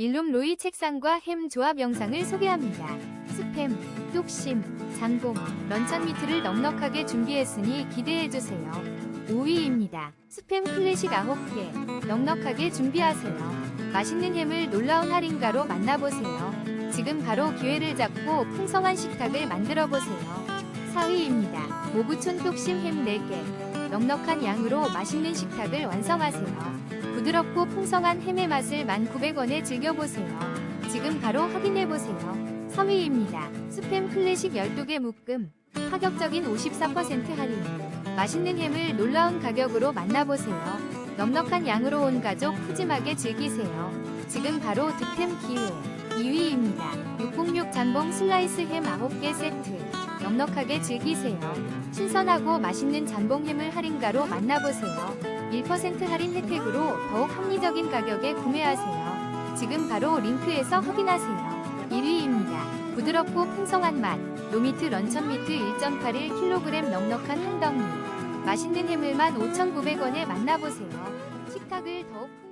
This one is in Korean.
일룸 로이 책상과 햄 조합 영상을 소개합니다. 스팸, 뚝심, 장봉, 런천 미트를 넉넉하게 준비했으니 기대해주세요. 5위입니다. 스팸 클래식 9개, 넉넉하게 준비하세요. 맛있는 햄을 놀라운 할인가로 만나보세요. 지금 바로 기회를 잡고 풍성한 식탁을 만들어보세요. 4위입니다. 모구촌 뚝심 햄 4개, 넉넉한 양으로 맛있는 식탁을 완성하세요. 부드럽고 풍성한 햄의 맛을 1,900원에 즐겨보세요. 지금 바로 확인해보세요. 3위입니다. 스팸 클래식 12개 묶음. 파격적인 54% 할인. 맛있는 햄을 놀라운 가격으로 만나보세요. 넉넉한 양으로 온 가족 푸짐하게 즐기세요. 지금 바로 득템 기회. 2위입니다. 606 잠봉 슬라이스 햄 9개 세트. 넉넉하게 즐기세요. 신선하고 맛있는 잠봉 햄을 할인가로 만나보세요. 1% 할인 혜택으로 더욱 합리적인 가격에 구매하세요. 지금 바로 링크에서 확인하세요. 1위입니다. 부드럽고 풍성한 맛. 노미트 런천 미트 1.81kg 넉넉한 한 덩이. 맛있는 해물만 5,900원에 만나보세요. 식탁을 더욱 풍